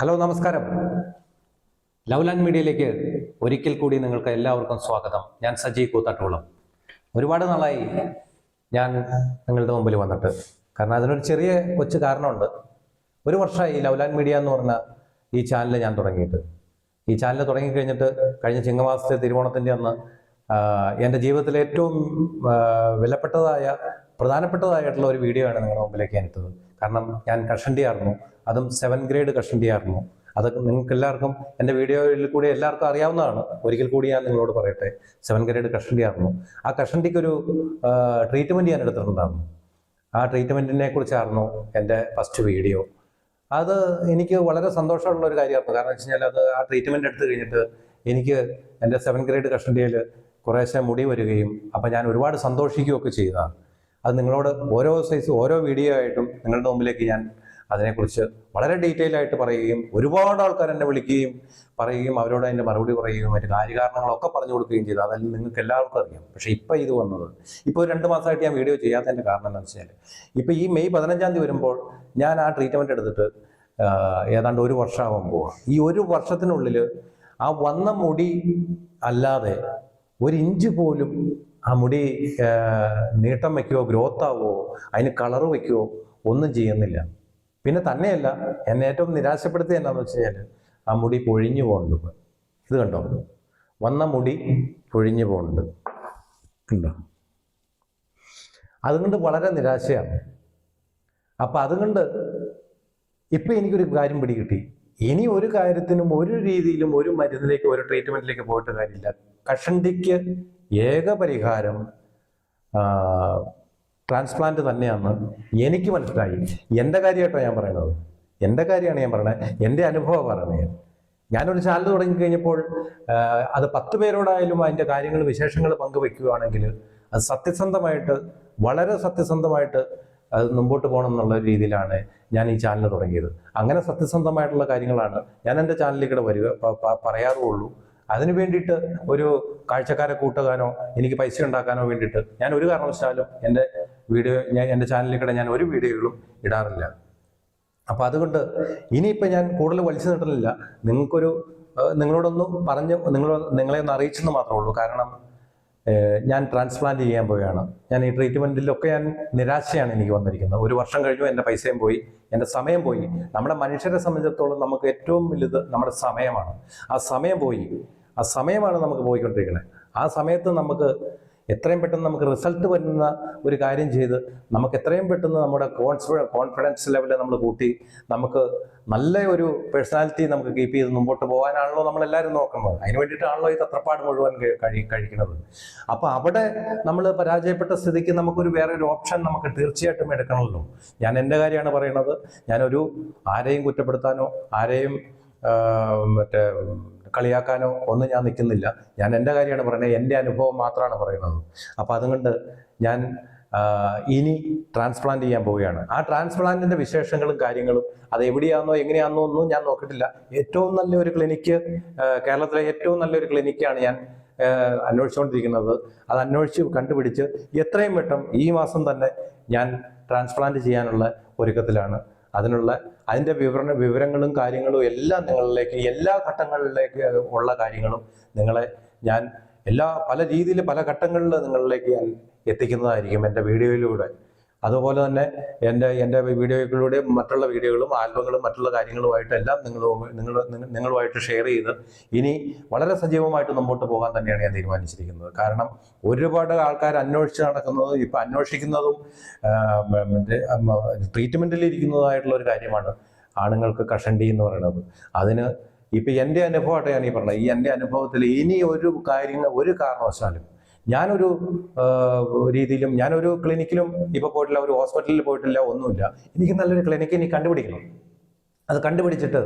Hello നമസ്കാരം. Love മീഡിയയിലേക്ക് ഒരിക്കൽ കൂടി നിങ്ങൾക്ക് എല്ലാവർക്കും സ്വാഗതം. ഞാൻ സജി കൂത്താട്ടോളം ഒരുപാട് നാളായി ഞാൻ നിങ്ങളുടെ മുമ്പിൽ വന്നിട്ട്. കാരണം അതിനൊരു ചെറിയ കൊച്ചു കാരണമുണ്ട്. ഒരു വർഷമായി ലവ് ലാൻഡ് മീഡിയ എന്ന് പറഞ്ഞ ഈ ചാനൽ ഞാൻ തുടങ്ങിയിട്ട്. ഈ ചാനൽ തുടങ്ങിക്കഴിഞ്ഞിട്ട് കഴിഞ്ഞ ചിങ്ങമാസത്തെ തിരുവോണത്തിന്റെ അന്ന് എന്റെ ജീവിതത്തിലെ ഏറ്റവും വിലപ്പെട്ടതായ പ്രധാനപ്പെട്ടതായിട്ടുള്ള ഒരു വീഡിയോ ആണ് നിങ്ങളുടെ മുമ്പിലേക്ക് ഞാൻ എത്തുന്നത് കാരണം ഞാൻ കഷണ്ടി ആയിരുന്നു. അതും സെവൻ ഗ്രേഡ് കഷണ്ടി ആയിരുന്നു. അതൊക്കെ നിങ്ങൾക്ക് എല്ലാവർക്കും എന്റെ വീഡിയോയിൽ കൂടി എല്ലാവർക്കും അറിയാവുന്നതാണ്. ഒരിക്കൽ കൂടി ഞാൻ നിങ്ങളോട് പറയട്ടെ. സെവൻ ഗ്രേഡ് കഷണ്ടി ആയിരുന്നു. ആ കഷണ്ടിക്ക് ഒരു ട്രീറ്റ്മെന്റ് ഞാൻ എടുത്തിട്ടുണ്ടായിരുന്നു. ആ ട്രീറ്റ്മെന്റിനെ കുറിച്ചായിരുന്നു എന്റെ ഫസ്റ്റ് വീഡിയോ അത് എനിക്ക് വളരെ സന്തോഷമുള്ള ഒരു കാര്യമായിരുന്നു. കാരണം വെച്ച് കഴിഞ്ഞാൽ അത് ആ ട്രീറ്റ്മെന്റ് എടുത്തു കഴിഞ്ഞിട്ട് എനിക്ക് എന്റെ സെവൻ ഗ്രേഡ് കഷണ്ടിയിൽ കുറേശ്ശെ മുടി വരികയും അപ്പം ഞാൻ ഒരുപാട് സന്തോഷിക്കുകയൊക്കെ ചെയ്തതാണ്. അത് നിങ്ങളോട് ഓരോ സൈസ് ഓരോ വീഡിയോ ആയിട്ടും നിങ്ങളുടെ മുമ്പിലേക്ക് ഞാൻ അതിനെക്കുറിച്ച് വളരെ ഡീറ്റെയിൽ ആയിട്ട് പറയുകയും ഒരുപാട് ആൾക്കാർ എന്നെ വിളിക്കുകയും പറയുകയും അവരോട് അതിന്റെ മറുപടി പറയുകയും മറ്റു കാര്യകാരണങ്ങളൊക്കെ പറഞ്ഞു കൊടുക്കുകയും ചെയ്തു. അതെല്ലാം നിങ്ങൾക്ക് എല്ലാവർക്കും അറിയാം. പക്ഷേ ഇപ്പം ഇത് വന്നത് ഇപ്പോൾ രണ്ട് മാസമായിട്ട് ഞാൻ വീഡിയോ ചെയ്യാത്തതിന്റെ കാരണം എന്താണെന്ന് വെച്ചാൽ ഇപ്പോൾ ഈ മെയ് പതിനഞ്ചാം തീയതി വരുമ്പോൾ ഞാൻ ആ ട്രീറ്റ്മെന്റ് എടുത്തിട്ട് ഏതാണ്ട് ഒരു വർഷമാകാൻ പോവാം. ഈ ഒരു വർഷത്തിനുള്ളിൽ ആ വന്ന മുടി അല്ലാതെ ഒരു ഇഞ്ച് പോലും ആ മുടി നീട്ടം വയ്ക്കുവോ ഗ്രോത്ത് ആവുമോ അതിന് കളർ വയ്ക്കുവോ ഒന്നും ചെയ്യുന്നില്ല. പിന്നെ തന്നെയല്ല എന്നെ ഏറ്റവും നിരാശപ്പെടുത്തി എന്താണെന്ന് വെച്ച് കഴിഞ്ഞാൽ ആ മുടി പൊഴിഞ്ഞു പോകുന്നുണ്ട് ഇത് കണ്ടോ? വന്ന മുടി പൊഴിഞ്ഞു പോകുന്നുണ്ട് കണ്ടോ? അതുകൊണ്ട് വളരെ നിരാശയാണ്. അപ്പം അതുകൊണ്ട് ഇപ്പം എനിക്കൊരു കാര്യം പിടികിട്ടി ഇനി ഒരു കാര്യത്തിനും ഒരു രീതിയിലും ഒരു മരുന്നിലേക്ക് ഒരു ട്രീറ്റ്മെന്റിലേക്ക് പോയിട്ട് കാര്യമില്ല. കഷണ്ടിക്ക് ഏക പരിഹാരം ട്രാൻസ്പ്ലാന്റ് തന്നെയാണ് എനിക്ക് മനസ്സിലായി. എന്റെ കാര്യമായിട്ടോ ഞാൻ പറയുന്നത്. എന്റെ കാര്യമാണ് ഞാൻ പറയുന്നത് എന്റെ അനുഭവം പറയുന്നത്. ഞാനൊരു ചാനൽ തുടങ്ങി കഴിഞ്ഞപ്പോൾ അത് പത്ത് പേരോടായാലും അതിന്റെ കാര്യങ്ങൾ വിശേഷങ്ങൾ പങ്കുവെക്കുകയാണെങ്കിൽ അത് സത്യസന്ധമായിട്ട് വളരെ സത്യസന്ധമായിട്ട് അത് മുമ്പോട്ട് പോകണം എന്നുള്ള രീതിയിലാണ് ഞാൻ ഈ ചാനൽ തുടങ്ങിയത്. അങ്ങനെ സത്യസന്ധമായിട്ടുള്ള കാര്യങ്ങളാണ് ഞാൻ എന്റെ ചാനലിൽ കൂടെ വരിക പറയാറുള്ളൂ. അതിനു വേണ്ടിയിട്ട് ഒരു കാഴ്ചക്കാരെ കൂട്ടുകാനോ എനിക്ക് പൈസ ഉണ്ടാക്കാനോ വേണ്ടിയിട്ട് ഞാൻ ഒരു കാരണവശാലും എന്റെ വീഡിയോ ഞാൻ എന്റെ ചാനലിലേക്കൂടെ ഞാൻ ഒരു വീഡിയോകളും ഇടാറില്ല. അപ്പോൾ അതുകൊണ്ട് ഇനിയിപ്പോൾ ഞാൻ കൂടുതൽ വലിച്ചു നീട്ടലില്ല. നിങ്ങൾക്കൊരു നിങ്ങളോടൊന്ന് പറഞ്ഞ് നിങ്ങൾ നിങ്ങളെ ഒന്ന് അറിയിച്ചെന്ന് മാത്രമേ ഉള്ളൂ. കാരണം ഞാൻ ട്രാൻസ്പ്ലാന്റ് ചെയ്യാൻ പോവുകയാണ്. ഞാൻ ഈ ട്രീറ്റ്മെന്റിലൊക്കെ ഞാൻ നിരാശയാണ് എനിക്ക് വന്നിരിക്കുന്നത്. ഒരു വർഷം കഴിഞ്ഞു എന്റെ പൈസയും പോയി എന്റെ സമയം പോയി. നമ്മുടെ മനുഷ്യരെ സംബന്ധിച്ചിടത്തോളം നമുക്ക് ഏറ്റവും വലുത് നമ്മുടെ സമയമാണ്. ആ സമയം പോയി ആ സമയമാണ് നമുക്ക് പോയിക്കൊണ്ടിരിക്കുന്നത് ആ സമയത്ത് നമുക്ക് എത്രയും പെട്ടെന്ന് നമുക്ക് റിസൾട്ട് വരുന്ന ഒരു കാര്യം ചെയ്ത് നമുക്ക് എത്രയും പെട്ടെന്ന് നമ്മുടെ കോൺഫിഡ കോൺഫിഡൻസ് ലെവൽ നമ്മൾ കൂട്ടി നമുക്ക് നല്ല ഒരു പേഴ്സണാലിറ്റി നമുക്ക് കീപ്പ് ചെയ്ത് മുമ്പോട്ട് പോകാനാണല്ലോ നമ്മളെല്ലാവരും നോക്കുന്നത്. അതിന് വേണ്ടിയിട്ടാണല്ലോ ഈ തത്രപ്പാട് മുഴുവൻ കഴി- കഴി കഴിക്കുന്നത്. അപ്പോൾ അവിടെ നമ്മൾ പരാജയപ്പെട്ട സ്ഥിതിക്ക് നമുക്കൊരു വേറെ ഒരു ഓപ്ഷൻ നമുക്ക് തീർച്ചയായിട്ടും എടുക്കണമല്ലോ. ഞാൻ എന്റെ കാര്യമാണ് പറയുന്നത് ഞാനൊരു ആരെയും കുറ്റപ്പെടുത്താനോ ആരെയും മറ്റേ കളിയാക്കാനോ ഒന്നും ഞാൻ നിൽക്കുന്നില്ല. ഞാൻ എന്റെ കാര്യമാണ് പറയുന്നത്. എന്റെ അനുഭവം മാത്രമാണ് പറയുന്നത്. അപ്പോൾ അതുകൊണ്ട് ഞാൻ ഇനി ട്രാൻസ്പ്ലാന്റ് ചെയ്യാൻ പോവുകയാണ്. ആ ട്രാൻസ്പ്ലാന്റിന്റെ വിശേഷങ്ങളും കാര്യങ്ങളും അത് എവിടെയാണെന്നോ എങ്ങനെയാണെന്നോ ഒന്നും ഞാൻ നോക്കിയിട്ടില്ല. ഏറ്റവും നല്ലൊരു ക്ലിനിക്ക് കേരളത്തിലെ ഏറ്റവും നല്ലൊരു ക്ലിനിക്കാണ് ഞാൻ അന്വേഷിച്ചുകൊണ്ടിരിക്കുന്നത്. അത് അന്വേഷിച്ച് കണ്ടുപിടിച്ച് എത്രയും പെട്ടെന്ന് ഈ മാസം തന്നെ ഞാൻ ട്രാൻസ്പ്ലാന്റ് ചെയ്യാനുള്ള ഒരുക്കത്തിലാണ്. അതിനുള്ള അതിന്റെ വിവരണ വിവരങ്ങളും കാര്യങ്ങളും എല്ലാം നിങ്ങളിലേക്ക് എല്ലാ ഘട്ടങ്ങളിലേക്ക് ഉള്ള കാര്യങ്ങളും നിങ്ങളെ ഞാൻ എല്ലാ പല രീതിയിൽ പല ഘട്ടങ്ങളിൽ നിങ്ങളിലേക്ക് ഞാൻ എത്തിക്കുന്നതായിരിക്കും എന്റെ വീഡിയോയിലൂടെ. അതുപോലെ തന്നെ എന്റെ എന്റെ വീഡിയോയിലൂടെ മറ്റുള്ള വീഡിയോകളും ആൽബങ്ങളും മറ്റുള്ള കാര്യങ്ങളുമായിട്ട് എല്ലാം നിങ്ങൾ നിങ്ങൾ നിങ്ങളുമായിട്ട് ഷെയർ ചെയ്ത് ഇനി വളരെ സജീവമായിട്ട് മുമ്പോട്ട് പോകാൻ തന്നെയാണ് ഞാൻ തീരുമാനിച്ചിരിക്കുന്നത്. കാരണം ഒരുപാട് ആൾക്കാർ അന്വേഷിച്ച് നടക്കുന്നതും ഇപ്പം അന്വേഷിക്കുന്നതും മറ്റേ ട്രീറ്റ്മെന്റിൽ ഇരിക്കുന്നതായിട്ടുള്ള ഒരു കാര്യമാണ് ആണുങ്ങൾക്ക് കഷണ്ടി എന്ന് പറയുന്നത്. അതിന് ഇപ്പം എന്റെ അനുഭവമായിട്ട് ഞാൻ ഈ പറഞ്ഞത് ഈ എന്റെ അനുഭവത്തിൽ ഇനി ഒരു കാര്യങ്ങൾ ഒരു കാരണവശാലും ഞാനൊരു രീതിയിലും ഞാനൊരു ക്ലിനിക്കിലും ഇപ്പോൾ പോയിട്ടില്ല ഒരു ഹോസ്പിറ്റലിൽ പോയിട്ടില്ല ഒന്നുമില്ല. എനിക്ക് നല്ലൊരു ക്ലിനിക്ക് ഇനി കണ്ടുപിടിക്കണം. അത് കണ്ടുപിടിച്ചിട്ട്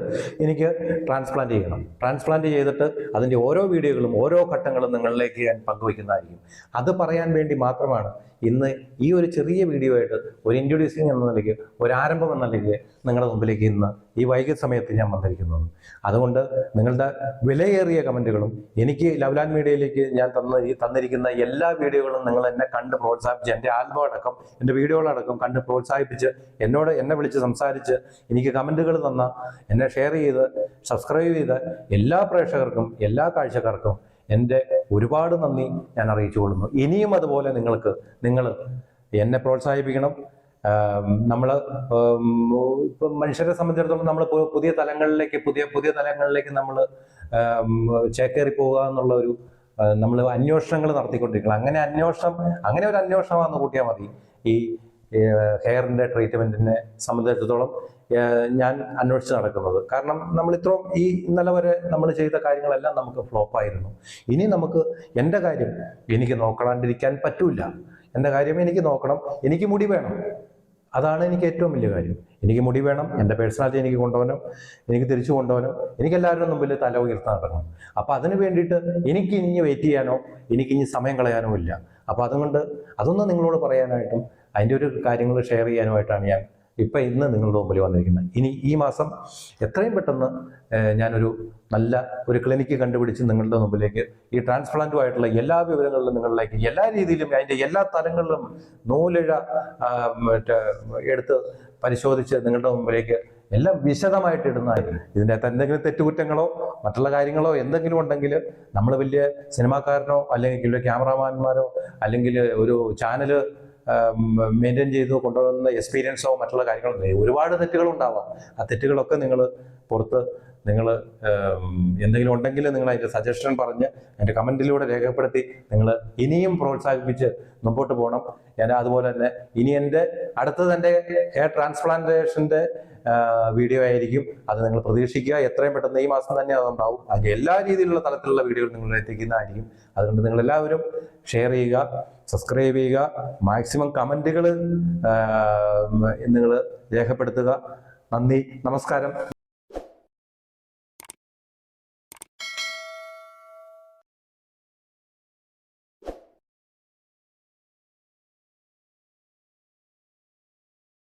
എനിക്ക് ട്രാൻസ്പ്ലാന്റ് ചെയ്യണം. ട്രാൻസ്പ്ലാന്റ് ചെയ്തിട്ട് അതിന്റെ ഓരോ വീഡിയോകളും ഓരോ ഘട്ടങ്ങളും നിങ്ങളിലേക്ക് ഞാൻ പങ്കുവയ്ക്കുന്നതായിരിക്കും. അത് പറയാൻ വേണ്ടി മാത്രമാണ് ഇന്ന് ഈ ഒരു ചെറിയ വീഡിയോ ആയിട്ട് ഒരു ഇൻട്രൊഡ്യൂസിങ് എന്ന നിലയ്ക്ക് ഒരു ആരംഭം എന്ന നിലയ്ക്ക് നിങ്ങളുടെ മുമ്പിലേക്ക് ഇന്ന് ഈ വൈകിയ സമയത്ത് ഞാൻ വന്നിരിക്കുന്നത്. അതുകൊണ്ട് നിങ്ങളുടെ വിലയേറിയ കമന്റുകളും എനിക്ക് ലവ്ലാൻ മീഡിയയിലേക്ക് ഞാൻ തന്ന ഈ തന്നിരിക്കുന്ന എല്ലാ വീഡിയോകളും നിങ്ങൾ എന്നെ കണ്ട് പ്രോത്സാഹിപ്പിച്ച് എന്റെ ആൽബം അടക്കം എന്റെ വീഡിയോകളടക്കം കണ്ട് പ്രോത്സാഹിപ്പിച്ച് എന്നോട് എന്നെ വിളിച്ച് സംസാരിച്ച് എനിക്ക് കമന്റുകൾ തന്ന എന്നെ ഷെയർ ചെയ്ത് സബ്സ്ക്രൈബ് ചെയ്ത എല്ലാ പ്രേക്ഷകർക്കും എല്ലാ കാഴ്ചക്കാർക്കും എന്റെ ഒരുപാട് നന്ദി ഞാൻ അറിയിച്ചു കൊള്ളുന്നു. ഇനിയും അതുപോലെ നിങ്ങൾക്ക് നിങ്ങൾ എന്നെ പ്രോത്സാഹിപ്പിക്കണം. നമ്മൾ ഇപ്പം മനുഷ്യരെ സംബന്ധിച്ചിടത്തോളം നമ്മൾ പുതിയ തലങ്ങളിലേക്ക് പുതിയ പുതിയ തലങ്ങളിലേക്ക് നമ്മൾ ചേക്കേറി പോവുക എന്നുള്ള ഒരു നമ്മൾ അന്വേഷണങ്ങൾ നടത്തിക്കൊണ്ടിരിക്കണം. അങ്ങനെ അന്വേഷണം അങ്ങനെ ഒരു അന്വേഷണമാണെന്ന് കൂട്ടിയാൽ മതി. ഈ ഹെയറിന്റെ ട്രീറ്റ്മെന്റിനെ സംബന്ധിച്ചിടത്തോളം ഞാൻ അന്വേഷിച്ച് നടക്കുന്നത്. കാരണം നമ്മൾ ഇത്രയും ഈ ഇന്നലെ വരെ നമ്മൾ ചെയ്ത കാര്യങ്ങളെല്ലാം നമുക്ക് ഫ്ലോപ്പായിരുന്നു. ഇനി നമുക്ക് എന്റെ കാര്യം എനിക്ക് നോക്കാണ്ടിരിക്കാൻ പറ്റൂല. എന്റെ കാര്യം എനിക്ക് നോക്കണം എനിക്ക് മുടി വേണം. അതാണ് എനിക്ക് ഏറ്റവും വലിയ കാര്യം. എനിക്ക് മുടി വേണം എന്റെ പേഴ്സണാലിറ്റി എനിക്ക് കൊണ്ടുപോകണം എനിക്ക് തിരിച്ചു കൊണ്ടുപോകണം എനിക്ക് എല്ലാവരുടെ മുമ്പിൽ തല ഉയർത്താൻ നടക്കണം അപ്പോൾ അതിന് വേണ്ടിയിട്ട് എനിക്ക് ഇനി വെയിറ്റ് ചെയ്യാനോ എനിക്ക് ഇനി സമയം കളയാനോ ഇല്ല. അപ്പോൾ അതുകൊണ്ട് അതൊന്നും നിങ്ങളോട് പറയാനായിട്ടും അതിന്റെ ഒരു കാര്യങ്ങൾ ഷെയർ ചെയ്യാനുമായിട്ടാണ് ഞാൻ ഇപ്പം ഇന്ന് നിങ്ങളുടെ മുമ്പിൽ വന്നിരിക്കുന്നത് ഇനി ഈ മാസം എത്രയും പെട്ടെന്ന് ഞാനൊരു നല്ല ഒരു ക്ലിനിക്ക് കണ്ടുപിടിച്ച് നിങ്ങളുടെ മുമ്പിലേക്ക് ഈ ട്രാൻസ്പ്ലാന്റുമായിട്ടുള്ള എല്ലാ വിവരങ്ങളിലും നിങ്ങളിലേക്ക് എല്ലാ രീതിയിലും അതിന്റെ എല്ലാ തലങ്ങളിലും നൂലിഴ മറ്റേ എടുത്ത് പരിശോധിച്ച് നിങ്ങളുടെ മുമ്പിലേക്ക് എല്ലാം വിശദമായിട്ട് ഇടുന്നതായിരിക്കും ഇതിന്റെ അകത്ത് എന്തെങ്കിലും തെറ്റുകുറ്റങ്ങളോ മറ്റുള്ള കാര്യങ്ങളോ എന്തെങ്കിലും ഉണ്ടെങ്കിൽ നമ്മൾ വലിയ സിനിമാക്കാരനോ അല്ലെങ്കിൽ ക്യാമറാമാന്മാരോ അല്ലെങ്കിൽ ഒരു ചാനൽ മെയിന്റെയിൻ ചെയ്ത് കൊണ്ടുവന്ന എക്സ്പീരിയൻസോ മറ്റുള്ള കാര്യങ്ങളോ. ഒരുപാട് തെറ്റുകൾ ഉണ്ടാവാം ആ തെറ്റുകളൊക്കെ നിങ്ങൾ പുറത്ത് നിങ്ങൾ എന്തെങ്കിലും ഉണ്ടെങ്കിൽ നിങ്ങൾ അതിന്റെ സജഷൻ പറഞ്ഞ് എന്റെ കമന്റിലൂടെ രേഖപ്പെടുത്തി നിങ്ങൾ ഇനിയും പ്രോത്സാഹിപ്പിച്ച് മുമ്പോട്ട് പോകണം ഞാൻ അതുപോലെ തന്നെ ഇനി എന്റെ അടുത്തത് എന്റെ ഹെയർ ട്രാൻസ്പ്ലാന്റേഷന്റെ വീഡിയോ ആയിരിക്കും. അത് നിങ്ങൾ പ്രതീക്ഷിക്കുക. എത്രയും പെട്ടെന്ന് ഈ മാസം തന്നെ അതുണ്ടാവും അതിന്റെ എല്ലാ രീതിയിലുള്ള തലത്തിലുള്ള വീഡിയോകൾ നിങ്ങൾ എത്തിക്കുന്നതായിരിക്കും അതുകൊണ്ട് നിങ്ങൾ എല്ലാവരും ഷെയർ ചെയ്യുക സബ്സ്ക്രൈബ് ചെയ്യുക മാക്സിമം കമന്റുകൾ നിങ്ങൾ രേഖപ്പെടുത്തുക. നന്ദി. നമസ്കാരം.